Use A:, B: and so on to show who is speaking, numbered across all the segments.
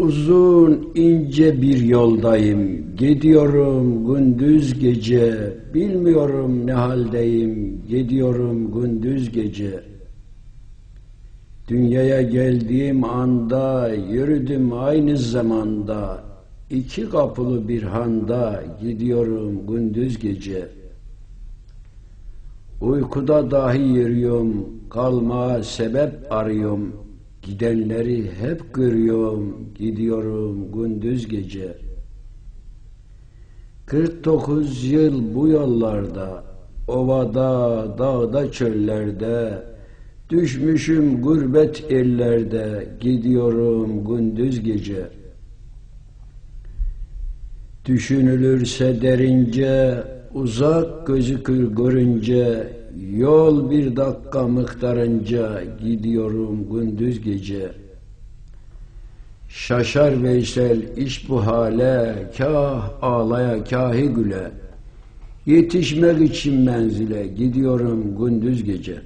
A: Uzun ince bir yoldayım, gidiyorum gündüz gece, bilmiyorum ne haldeyim, gidiyorum gündüz gece. Dünyaya geldiğim anda, yürüdüm aynı zamanda, iki kapılı bir handa, gidiyorum gündüz gece. Uykuda dahi yürüyorum, kalma sebep arıyorum, Gidenleri hep görüyorum, gidiyorum gündüz gece. 49 yıl bu yollarda, ovada, dağda, çöllerde, düşmüşüm gurbet ellerde, gidiyorum gündüz gece. Düşünülürse derince, uzak gözükür görünce, Yol bir dakika miktarınca gidiyorum gündüz gece. Şaşar Veysel iş bu hale, kah ağlaya kahi güle. Yetişmek için menzile gidiyorum gündüz gece.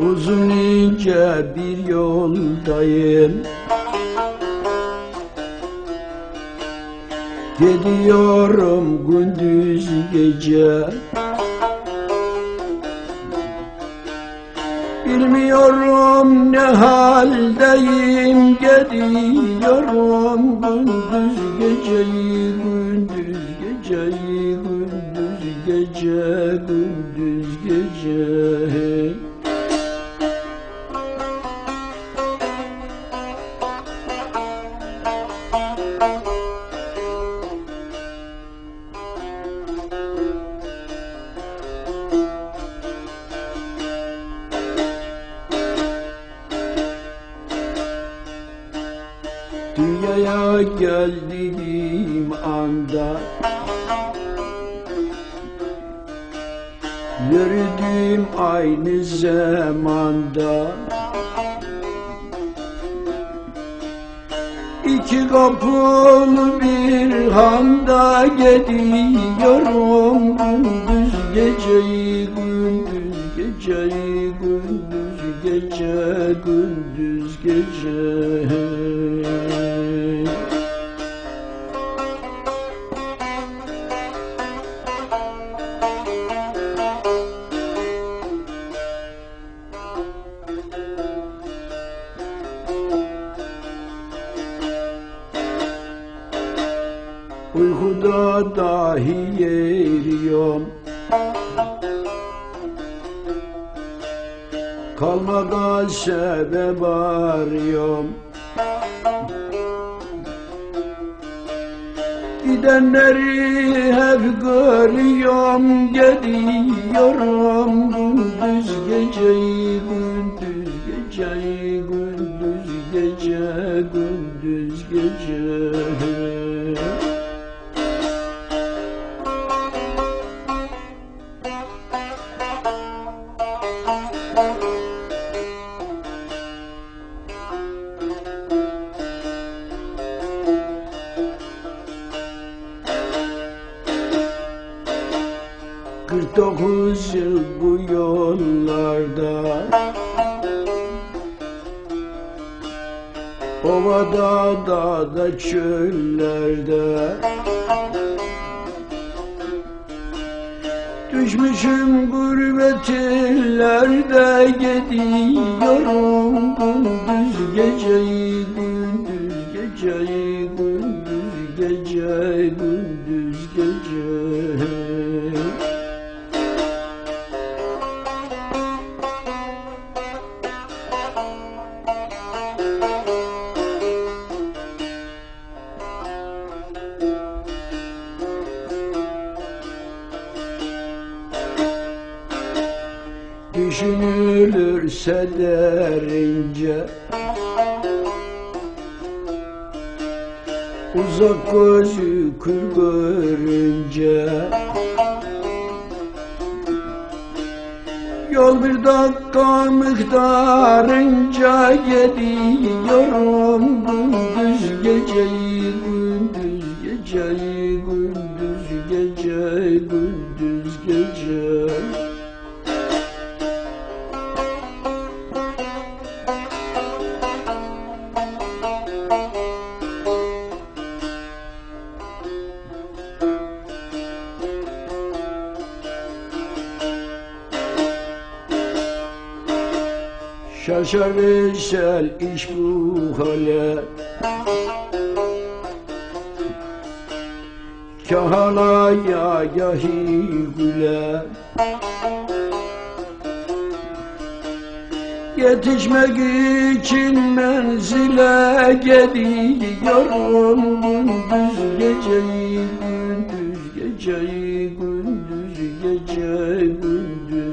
A: Uzun ince bir yoldayım. Gidiyorum gündüz gece. Bilmiyorum ne haldeyim. Gidiyorum gündüz geceyi Gündüz geceyi Gündüz gece Gündüz gece Dünyaya geldiğim anda Yürüdüğüm aynı zamanda İki kapılı bir handa gidiyorum gündüz geceyi gündüz geceyi gündüz gece gündüz gece Uykuda dahi yeriyorum Kalmadan sebep arıyorum Gidenleri hep görüyorum Gidiyorum gündüz geceyi Gündüz geceyi Gündüz gece Gündüz gece dokuz yıl bu yollarda. Ovada, dağda, çöllerde. Düşmüşüm gurbet illerde Gidiyorum gündüz geceyi Gündüz geceyi Gündüz gece yürse derince Uzak gözü kır görünce. Yol bir dakika miktarınca gidiyorum Gündüz geceyi Şaşar Veysel iş bu hale. Kahalaya gahi güle. Yetişmek için menzile gidiyorum Gündüz geceyi gündüz geceyi gündüz gece gündüz